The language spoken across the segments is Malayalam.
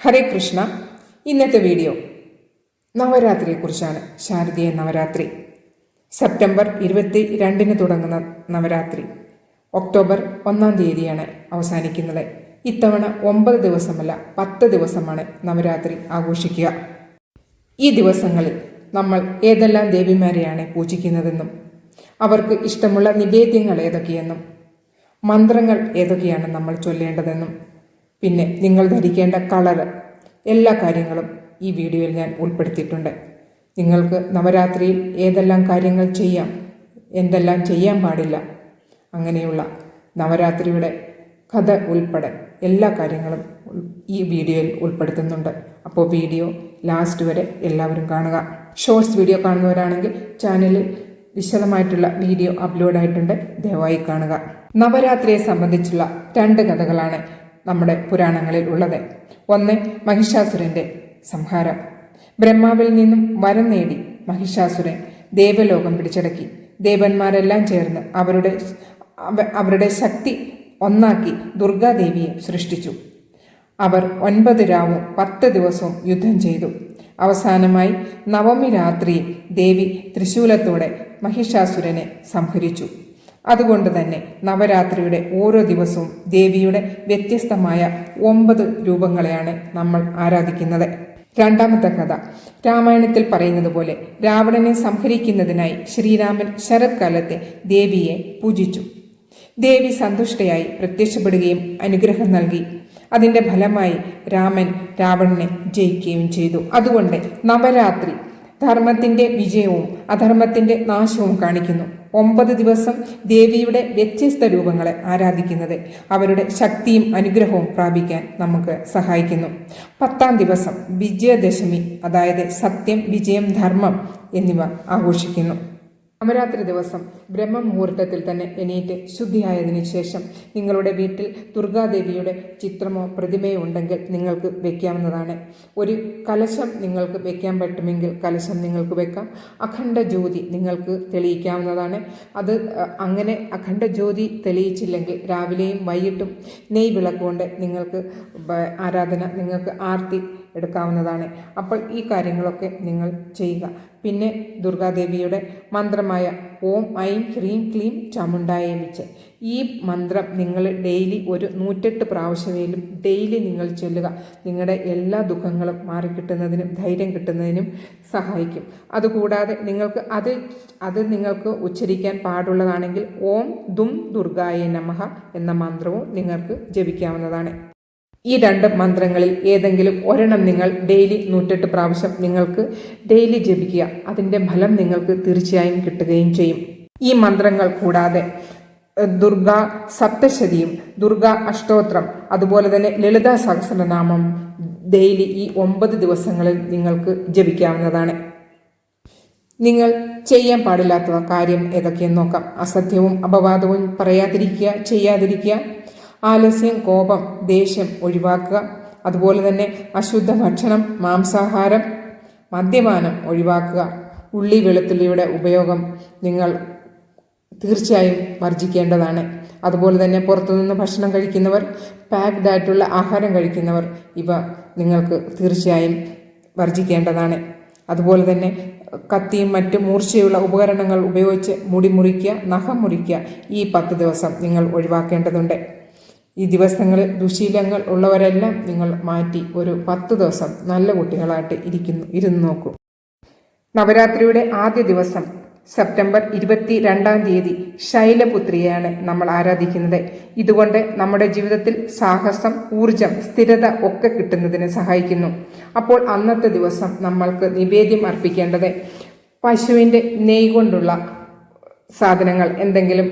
ഹരേ കൃഷ്ണ. ഇന്നത്തെ വീഡിയോ. നവരാത്രിയെക്കുറിച്ചാണ്. ശാരദീയ നവരാത്രി. സെപ്റ്റംബർ ഇരുപത്തി രണ്ടിന് തുടങ്ങുന്ന നവരാത്രി. ഒക്ടോബർ ഒന്നാം തീയതിയാണ് അവസാനിക്കുന്നത്. ഇത്തവണ ഒമ്പത് ദിവസമല്ല പത്ത് ദിവസമാണ് നവരാത്രി ആഘോഷിക്കുക. ഈ ദിവസങ്ങളിൽ നമ്മൾ ഏതെല്ലാം ദേവിമാരെയാണ് പൂജിക്കുന്നതെന്നും അവർക്ക് ഇഷ്ടമുള്ള നിവേദ്യങ്ങൾ ഏതൊക്കെയെന്നും മന്ത്രങ്ങൾ ഏതൊക്കെയാണ് നമ്മൾ ചൊല്ലേണ്ടതെന്നും പിന്നെ നിങ്ങൾ ധരിക്കേണ്ട കളറ് എല്ലാ കാര്യങ്ങളും ഈ വീഡിയോയിൽ ഞാൻ ഉൾപ്പെടുത്തിയിട്ടുണ്ട്. നിങ്ങൾക്ക് നവരാത്രിയിൽ ഏതെല്ലാം കാര്യങ്ങൾ ചെയ്യാം എന്തെല്ലാം ചെയ്യാൻ പാടില്ല അങ്ങനെയുള്ള നവരാത്രിയുടെ കഥ ഉൾപ്പെടെ എല്ലാ കാര്യങ്ങളും ഈ വീഡിയോയിൽ ഉൾപ്പെടുത്തുന്നുണ്ട്. അപ്പോൾ വീഡിയോ ലാസ്റ്റ് വരെ എല്ലാവരും കാണുക. ഷോർട്സ് വീഡിയോ കാണുന്നവരാണെങ്കിൽ ചാനലിൽ വിശദമായിട്ടുള്ള വീഡിയോ അപ്ലോഡ് ആയിട്ടുണ്ട്. ദയവായി കാണുക. നവരാത്രിയെ സംബന്ധിച്ചുള്ള രണ്ട് കഥകളാണ് നമ്മുടെ പുരാണങ്ങളിൽ ഉള്ളത്. ഒന്ന് മഹിഷാസുരന്റെ സംഹാരം. ബ്രഹ്മാവിൽ നിന്നും വരം നേടി മഹിഷാസുരൻ ദേവലോകം പിടിച്ചടക്കി. ദേവന്മാരെല്ലാം ചേർന്ന് അവരുടെ അവരുടെ ശക്തി ഒന്നാക്കി ദുർഗാദേവിയെ സൃഷ്ടിച്ചു. അവർ ഒൻപത് രാവും പത്ത് ദിവസവും യുദ്ധം ചെയ്തു. അവസാനമായി നവമി രാത്രിയിൽ ദേവി തൃശൂലത്തോടെ മഹിഷാസുരനെ സംഹരിച്ചു. അതുകൊണ്ട് തന്നെ നവരാത്രിയുടെ ഓരോ ദിവസവും ദേവിയുടെ വ്യത്യസ്തമായ ഒമ്പത് രൂപങ്ങളെയാണ് നമ്മൾ ആരാധിക്കുന്നത്. രണ്ടാമത്തെ കഥ. രാമായണത്തിൽ പറയുന്നത് പോലെ രാവണനെ സംഹരിക്കുന്നതിനായി ശ്രീരാമൻ ശരത്കാലത്തെ ദേവിയെ പൂജിച്ചു. ദേവി സന്തുഷ്ടയായി പ്രത്യക്ഷപ്പെടുകയും അനുഗ്രഹം നൽകി. അതിന്റെ ഫലമായി രാമൻ രാവണനെ ജയിക്കുകയും ചെയ്തു. അതുകൊണ്ട് നവരാത്രി ധർമ്മത്തിന്റെ വിജയവും അധർമ്മത്തിന്റെ നാശവും കാണിക്കുന്നു. ഒമ്പത് ദിവസം ദേവിയുടെ വ്യത്യസ്ത രൂപങ്ങളെ ആരാധിക്കുന്നത്. അവരുടെ ശക്തിയും അനുഗ്രഹവും പ്രാപിക്കാൻ നമുക്ക് സഹായിക്കുന്നു. പത്താം ദിവസം വിജയദശമി അതായത് സത്യം വിജയം ധർമ്മം എന്നിവ ആഘോഷിക്കുന്നു. നവരാത്രി ദിവസം ബ്രഹ്മമുഹൂർത്തത്തിൽ തന്നെ എണീറ്റ് ശുദ്ധിയായതിനു ശേഷം നിങ്ങളുടെ വീട്ടിൽ ദുർഗാദേവിയുടെ ചിത്രമോ പ്രതിമയോ ഉണ്ടെങ്കിൽ നിങ്ങൾക്ക് വെക്കാവുന്നതാണ്. ഒരു കലശം നിങ്ങൾക്ക് വെക്കാൻ പറ്റുമെങ്കിൽ കലശം നിങ്ങൾക്ക് വെക്കാം. അഖണ്ഡ ജ്യോതി നിങ്ങൾക്ക് തെളിയിക്കാവുന്നതാണ്. അത് അങ്ങനെ അഖണ്ഡ ജ്യോതി തെളിയിച്ചില്ലെങ്കിൽ രാവിലെയും വൈകിട്ടും നെയ് വിളക്കുകൊണ്ട് നിങ്ങൾക്ക് ആരാധന നിങ്ങൾക്ക് ആർത്തി എടുക്കാവുന്നതാണ്. അപ്പോൾ ഈ കാര്യങ്ങളൊക്കെ നിങ്ങൾ ചെയ്യുക. പിന്നെ ദുർഗാദേവിയുടെ മന്ത്രമായ ഓം ഐം ഹ്രീം ക്ലീം ചമുണ്ടായ വിച്ച് ഈ മന്ത്രം നിങ്ങൾ ഡെയിലി ഒരു നൂറ്റെട്ട് പ്രാവശ്യമെങ്കിലും ഡെയിലി നിങ്ങൾ ചൊല്ലുക. നിങ്ങളുടെ എല്ലാ ദുഃഖങ്ങളും മാറിക്കിട്ടുന്നതിനും ധൈര്യം കിട്ടുന്നതിനും സഹായിക്കും. അതുകൂടാതെ നിങ്ങൾക്ക് അത് അത് നിങ്ങൾക്ക് ഉച്ചരിക്കാൻ പാടുള്ളതാണെങ്കിൽ ഓം ദും ദുർഗായ നമഹ എന്ന മന്ത്രവും നിങ്ങൾക്ക് ജപിക്കാവുന്നതാണ്. ഈ രണ്ട് മന്ത്രങ്ങളിൽ ഏതെങ്കിലും ഒരെണ്ണം നിങ്ങൾ ഡെയിലി നൂറ്റെട്ട് പ്രാവശ്യം നിങ്ങൾക്ക് ഡെയിലി ജപിക്കുക. അതിന്റെ ഫലം നിങ്ങൾക്ക് തീർച്ചയായും കിട്ടുകയും ചെയ്യും. ഈ മന്ത്രങ്ങൾ കൂടാതെ ദുർഗ സപ്തശതിയും ദുർഗാ അഷ്ടോത്രം അതുപോലെ തന്നെ ലളിതാ സഹസ്രനാമം ഡെയിലി ഈ ഒമ്പത് ദിവസങ്ങളിൽ നിങ്ങൾക്ക് ജപിക്കാവുന്നതാണ്. നിങ്ങൾ ചെയ്യാൻ പാടില്ലാത്ത കാര്യം ഏതൊക്കെയെന്ന് നോക്കാം. അസത്യവും അപവാദവും പറയാതിരിക്കുക ചെയ്യാതിരിക്കുക. ആലസ്യം കോപം ദേഷ്യം ഒഴിവാക്കുക. അതുപോലെ തന്നെ അശുദ്ധ ഭക്ഷണം മാംസാഹാരം മദ്യപാനം ഒഴിവാക്കുക. ഉള്ളി വെളുത്തുള്ളിയുടെ ഉപയോഗം നിങ്ങൾ തീർച്ചയായും വർജിക്കേണ്ടതാണ്. അതുപോലെ തന്നെ പുറത്തുനിന്ന് ഭക്ഷണം കഴിക്കുന്നവർ പാക്ഡ് ആയിട്ടുള്ള ആഹാരം കഴിക്കുന്നവർ ഇവ നിങ്ങൾക്ക് തീർച്ചയായും വർജിക്കേണ്ടതാണ്. അതുപോലെ തന്നെ കത്തിയും മറ്റ് മൂർച്ചയുള്ള ഉപകരണങ്ങൾ ഉപയോഗിച്ച് മുടി മുറിക്കുക നഖം മുറിക്കുക ഈ പത്ത് ദിവസം നിങ്ങൾ ഒഴിവാക്കേണ്ടതുണ്ട്. ഈ ദിവസങ്ങളിൽ ദുശീലങ്ങൾ ഉള്ളവരെല്ലാം നിങ്ങൾ മാറ്റി ഒരു പത്ത് ദിവസം നല്ല കുട്ടികളായിട്ട് ഇരിക്കുന്നു ഇരുന്ന് നോക്കൂ. നവരാത്രിയുടെ ആദ്യ ദിവസം സെപ്റ്റംബർ ഇരുപത്തി രണ്ടാം തീയതി ശൈലപുത്രിയെയാണ് നമ്മൾ ആരാധിക്കുന്നത്. ഇതുകൊണ്ട് നമ്മുടെ ജീവിതത്തിൽ സാഹസം ഊർജം സ്ഥിരത ഒക്കെ കിട്ടുന്നതിന് സഹായിക്കുന്നു. അപ്പോൾ അന്നത്തെ ദിവസം നമ്മൾക്ക് നിവേദ്യം അർപ്പിക്കേണ്ടത് പശുവിന്റെ നെയ് കൊണ്ടുള്ള സാധനങ്ങൾ എന്തെങ്കിലും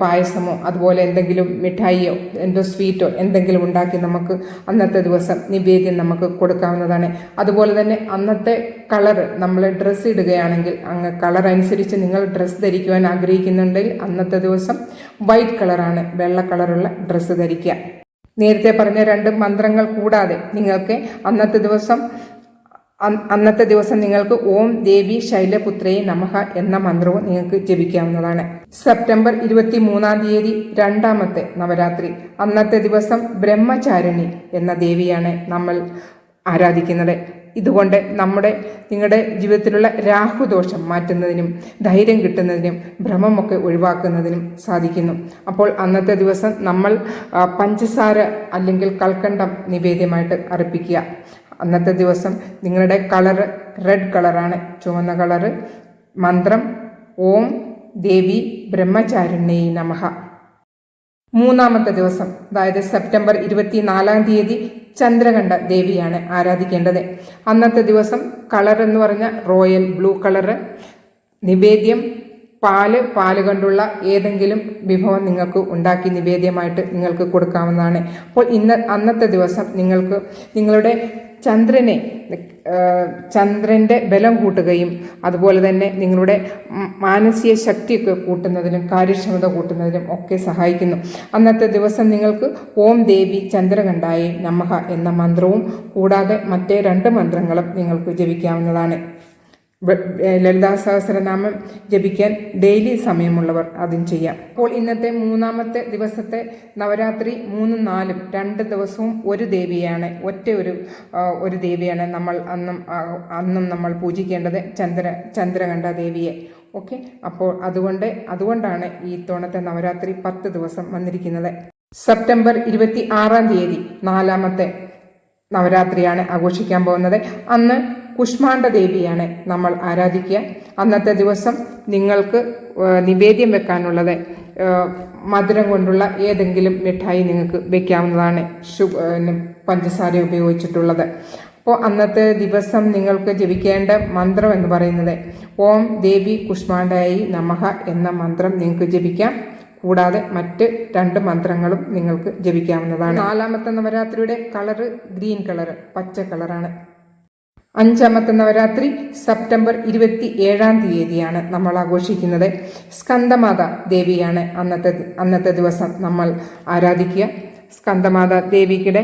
പായസമോ അതുപോലെ എന്തെങ്കിലും മിഠായിയോ എന്തോ സ്വീറ്റോ എന്തെങ്കിലും ഉണ്ടാക്കി നമുക്ക് അന്നത്തെ ദിവസം നിവേദ്യം നമുക്ക് കൊടുക്കാവുന്നതാണ്. അതുപോലെ തന്നെ അന്നത്തെ കളർ നമ്മൾ ഡ്രസ്സ് ഇടുകയാണെങ്കിൽ അങ്ങ് കളർ അനുസരിച്ച് നിങ്ങൾ ഡ്രസ്സ് ധരിക്കുവാൻ ആഗ്രഹിക്കുന്നുണ്ടെങ്കിൽ അന്നത്തെ ദിവസം വൈറ്റ് കളറാണ് വെള്ള കളറുള്ള ഡ്രസ്സ് ധരിക്കുക. നേരത്തെ പറഞ്ഞ രണ്ട് മന്ത്രങ്ങൾ കൂടാതെ നിങ്ങൾക്ക് അന്നത്തെ ദിവസം അന്നത്തെ ദിവസം നിങ്ങൾക്ക് ഓം ദേവി ശൈലപുത്രയെ നമഹ എന്ന മന്ത്രവും നിങ്ങൾക്ക് ജപിക്കാവുന്നതാണ്. സെപ്റ്റംബർ ഇരുപത്തി മൂന്നാം തീയതി രണ്ടാമത്തെ നവരാത്രി. അന്നത്തെ ദിവസം ബ്രഹ്മചാരിണി എന്ന ദേവിയാണ് നമ്മൾ ആരാധിക്കുന്നത്. ഇതുകൊണ്ട് നമ്മുടെ നിങ്ങളുടെ ജീവിതത്തിലുള്ള രാഹുദോഷം മാറ്റുന്നതിനും ധൈര്യം കിട്ടുന്നതിനും ഭ്രമമൊക്കെ ഒഴിവാക്കുന്നതിനും സാധിക്കുന്നു. അപ്പോൾ അന്നത്തെ ദിവസം നമ്മൾ പഞ്ചസാര അല്ലെങ്കിൽ കൽക്കണ്ടം നിവേദ്യമായിട്ട് അർപ്പിക്കുക. അന്നത്തെ ദിവസം നിങ്ങളുടെ കളർ റെഡ് കളറാണ്. ചുവന്ന കളറ് മന്ത്രം ഓം ദേവി ബ്രഹ്മചാരിണ്യൈ നമഃ. മൂന്നാമത്തെ ദിവസം അതായത് സെപ്റ്റംബർ ഇരുപത്തിനാലാം തീയതി ചന്ദ്രകണ്ഠ ദേവിയാണ് ആരാധിക്കേണ്ടത്. അന്നത്തെ ദിവസം കളർ എന്ന് പറഞ്ഞ റോയൽ ബ്ലൂ കളറ് നിവേദ്യം പാൽ പാൽ കൊണ്ടുള്ള ഏതെങ്കിലും വിഭവം നിങ്ങൾക്ക് ഉണ്ടാക്കി നിവേദ്യമായിട്ട് നിങ്ങൾക്ക് കൊടുക്കാവുന്നതാണ്. അപ്പോൾ ഇന്ന് അന്നത്തെ ദിവസം നിങ്ങൾക്ക് നിങ്ങളുടെ ചന്ദ്രനെ ചന്ദ്രന്റെ ബലം കൂട്ടുകയും അതുപോലെ തന്നെ നിങ്ങളുടെ മാനസിക ശക്തിയൊക്കെ കൂട്ടുന്നതിനും കാര്യക്ഷമത കൂട്ടുന്നതിനും ഒക്കെ സഹായിക്കുന്നു. അന്നത്തെ ദിവസം നിങ്ങൾക്ക് ഓം ദേവി ചന്ദ്രകണ്ഠായി നമഹ എന്ന മന്ത്രവും കൂടാതെ മറ്റേ രണ്ട് മന്ത്രങ്ങളും നിങ്ങൾക്ക് ജപിക്കാവുന്നതാണ്. ലളിതാ സഹസ്രനാമം ജപിക്കാൻ ഡെയിലി സമയമുള്ളവർ അതും ചെയ്യാം. അപ്പോൾ ഇന്നത്തെ മൂന്നാമത്തെ ദിവസത്തെ നവരാത്രി മൂന്നും നാലും രണ്ട് ദിവസവും ഒരു ദേവിയാണ് ഒറ്റ ഒരു ഒരു ദേവിയാണ് നമ്മൾ അന്നും അന്നും നമ്മൾ പൂജിക്കേണ്ടത് ചന്ദ്ര ചന്ദ്രകണ്ഠ ദേവിയെ. ഓക്കെ? അപ്പോൾ അതുകൊണ്ട് അതുകൊണ്ടാണ് ഈ തോണത്തെ നവരാത്രി പത്ത് ദിവസം വന്നിരിക്കുന്നത്. സെപ്റ്റംബർ ഇരുപത്തി ആറാം തീയതി നാലാമത്തെ നവരാത്രിയാണ് ആഘോഷിക്കാൻ പോകുന്നത്. അന്ന് കുഷ്മാണ്ഡ ദേവിയാണ് നമ്മൾ ആരാധിക്കുക. അന്നത്തെ ദിവസം നിങ്ങൾക്ക് നിവേദ്യം വെക്കാനുള്ളത് മധുരം കൊണ്ടുള്ള ഏതെങ്കിലും മിഠായി നിങ്ങൾക്ക് വെക്കാവുന്നതാണ് ശുഭ പഞ്ചസാര ഉപയോഗിച്ചിട്ടുള്ളത്. അപ്പോൾ അന്നത്തെ ദിവസം നിങ്ങൾക്ക് ജപിക്കേണ്ട മന്ത്രം എന്ന് പറയുന്നത് ഓം ദേവി കുഷ്മാണ്ടായി നമഹ എന്ന മന്ത്രം നിങ്ങൾക്ക് ജപിക്കാം. കൂടാതെ മറ്റ് രണ്ട് മന്ത്രങ്ങളും നിങ്ങൾക്ക് ജപിക്കാവുന്നതാണ്. നാലാമത്തെ നവരാത്രിയുടെ കളറ് ഗ്രീൻ കളറ് പച്ച കളറാണ്. അഞ്ചാമത്തെ നവരാത്രി സെപ്റ്റംബർ ഇരുപത്തി ഏഴാം തീയതിയാണ് നമ്മൾ ആഘോഷിക്കുന്നത്. സ്കന്ദമാത ദേവിയാണ് അന്നത്തെ അന്നത്തെ ദിവസം നമ്മൾ ആരാധിക്കുക. സ്കന്ദമാത ദേവിയുടെ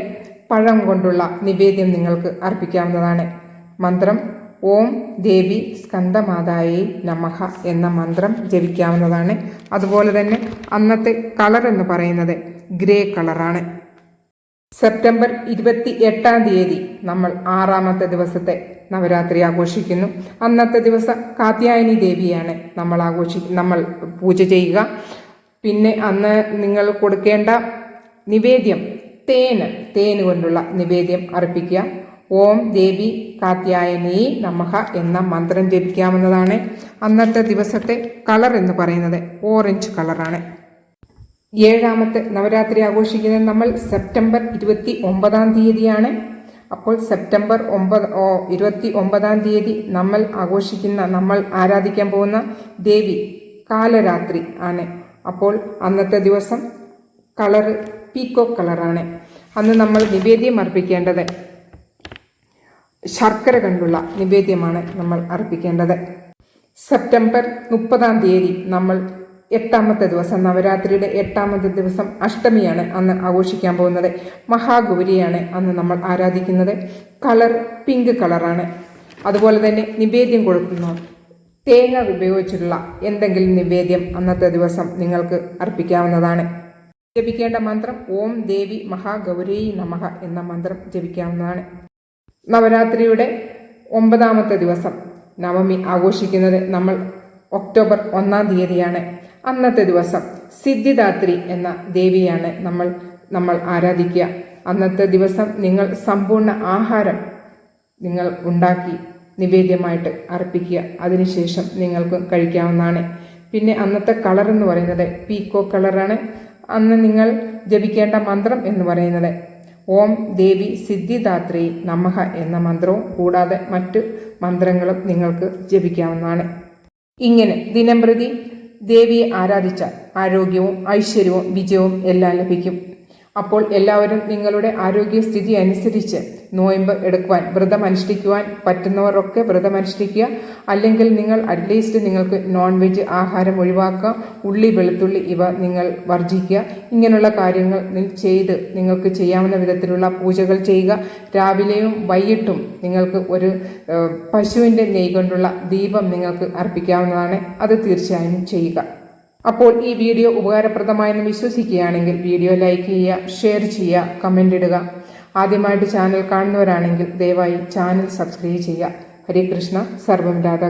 പഴം കൊണ്ടുള്ള നിവേദ്യം നിങ്ങൾക്ക് അർപ്പിക്കാവുന്നതാണ്. മന്ത്രം ഓം ദേവി സ്കന്ദമാതായി നമഹ എന്ന മന്ത്രം ജപിക്കാവുന്നതാണ്. അതുപോലെ തന്നെ അന്നത്തെ കളർ എന്ന് പറയുന്നത് ഗ്രേ കളറാണ്. സെപ്റ്റംബർ ഇരുപത്തി എട്ടാം തീയതി നമ്മൾ ആറാമത്തെ ദിവസത്തെ നവരാത്രി ആഘോഷിക്കുന്നു. അന്നത്തെ ദിവസം കാത്യായനി ദേവിയാണ് നമ്മൾ ആഘോഷി നമ്മൾ പൂജ ചെയ്യുക. പിന്നെ അന്ന് നിങ്ങൾ കൊടുക്കേണ്ട നിവേദ്യം തേന് തേന് കൊണ്ടുള്ള നിവേദ്യം അർപ്പിക്കുക. ഓം ദേവി കാത്യായനി നമഹ എന്ന മന്ത്രം ജപിക്കാവുന്നതാണ്. അന്നത്തെ ദിവസത്തെ കളർ എന്ന് പറയുന്നത് ഓറഞ്ച് കളറാണ്. ഏഴാമത്തെ നവരാത്രി ആഘോഷിക്കുന്നത് നമ്മൾ സെപ്റ്റംബർ ഇരുപത്തി ഒമ്പതാം തീയതിയാണ്. അപ്പോൾ സെപ്റ്റംബർ ഒമ്പത് ഇരുപത്തി ഒമ്പതാം തീയതി നമ്മൾ ആഘോഷിക്കുന്ന നമ്മൾ ആരാധിക്കാൻ പോകുന്ന ദേവി കാലരാത്രി ആണ്. അപ്പോൾ അന്നത്തെ ദിവസം കളറ് പീക്കോ കളറാണ്. അന്ന് നമ്മൾ നിവേദ്യം അർപ്പിക്കേണ്ടത് ശർക്കര കണ്ടുള്ള നിവേദ്യമാണ് നമ്മൾ അർപ്പിക്കേണ്ടത്. സെപ്റ്റംബർ മുപ്പതാം തീയതി നമ്മൾ എട്ടാമത്തെ ദിവസം നവരാത്രിയുടെ എട്ടാമത്തെ ദിവസം അഷ്ടമിയാണ് അന്ന് ആഘോഷിക്കാൻ പോകുന്നത്. മഹാഗൗരിയാണ് അന്ന് നമ്മൾ ആരാധിക്കുന്നത്. കളർ പിങ്ക് കളറാണ്. അതുപോലെ തന്നെ നിവേദ്യം കൊടുക്കുന്നു. തേങ്ങ ഉപയോഗിച്ചിട്ടുള്ള എന്തെങ്കിലും നിവേദ്യം അന്നത്തെ ദിവസം നിങ്ങൾക്ക് അർപ്പിക്കാവുന്നതാണ്. ജപിക്കേണ്ട മന്ത്രം ഓം ദേവി മഹാഗൗരി നമഹ എന്ന മന്ത്രം ജപിക്കാവുന്നതാണ്. നവരാത്രിയുടെ ഒമ്പതാമത്തെ ദിവസം നവമി ആഘോഷിക്കുന്നത് നമ്മൾ ഒക്ടോബർ ഒന്നാം തീയതിയാണ് അന്നത്തെ ദിവസം. സിദ്ധിദാത്രി എന്ന ദേവിയാണ് നമ്മൾ നമ്മൾ ആരാധിക്കുക. അന്നത്തെ ദിവസം നിങ്ങൾ സമ്പൂർണ ആഹാരം നിങ്ങൾ ഉണ്ടാക്കി നിവേദ്യമായിട്ട് അർപ്പിക്കുക. അതിനുശേഷം നിങ്ങൾക്ക് കഴിക്കാവുന്നതാണ്. പിന്നെ അന്നത്തെ കളർ എന്ന് പറയുന്നത് പീക്കോ കളറാണ്. അന്ന് നിങ്ങൾ ജപിക്കേണ്ട മന്ത്രം എന്ന് പറയുന്നത് ഓം ദേവി സിദ്ധിദാത്രി നമഹ എന്ന മന്ത്രവും കൂടാതെ മറ്റ് മന്ത്രങ്ങളും നിങ്ങൾക്ക് ജപിക്കാവുന്നതാണ്. ഇങ്ങനെ ദിനംപ്രതി ദേവിയെ ആരാധിച്ചാൽ ആരോഗ്യവും ഐശ്വര്യവും വിജയവും എല്ലാം ലഭിക്കും. അപ്പോൾ എല്ലാവരും നിങ്ങളുടെ ആരോഗ്യസ്ഥിതി അനുസരിച്ച് നോയമ്പ് എടുക്കുവാൻ വ്രതം അനുഷ്ഠിക്കുവാൻ പറ്റുന്നവരൊക്കെ വ്രതം അനുഷ്ഠിക്കുക അല്ലെങ്കിൽ നിങ്ങൾ അറ്റ്ലീസ്റ്റ് നിങ്ങൾക്ക് നോൺ വെജ് ആഹാരം ഒഴിവാക്കുക ഉള്ളി വെളുത്തുള്ളി ഇവ നിങ്ങൾ വർജിക്കുക ഇങ്ങനെയുള്ള കാര്യങ്ങൾ ചെയ്ത് നിങ്ങൾക്ക് ചെയ്യാവുന്ന വിധത്തിലുള്ള പൂജകൾ ചെയ്യുക. രാവിലെയും വൈകിട്ടും നിങ്ങൾക്ക് ഒരു പശുവിന്റെ നെയ് കൊണ്ടുള്ള ദീപം നിങ്ങൾക്ക് അർപ്പിക്കാവുന്നതാണ്. അത് തീർച്ചയായും ചെയ്യുക. അപ്പോൾ ഈ വീഡിയോ ഉപകാരപ്രദമായെന്ന് വിശ്വസിക്കുകയാണെങ്കിൽ വീഡിയോ ലൈക്ക് ചെയ്യുക ഷെയർ ചെയ്യുക കമന്റ് ഇടുക. ആദ്യമായിട്ട് ചാനൽ കാണുന്നവരാണെങ്കിൽ ദയവായി ചാനൽ സബ്സ്ക്രൈബ് ചെയ്യുക. ഹരികൃഷ്ണ സർവം രാധ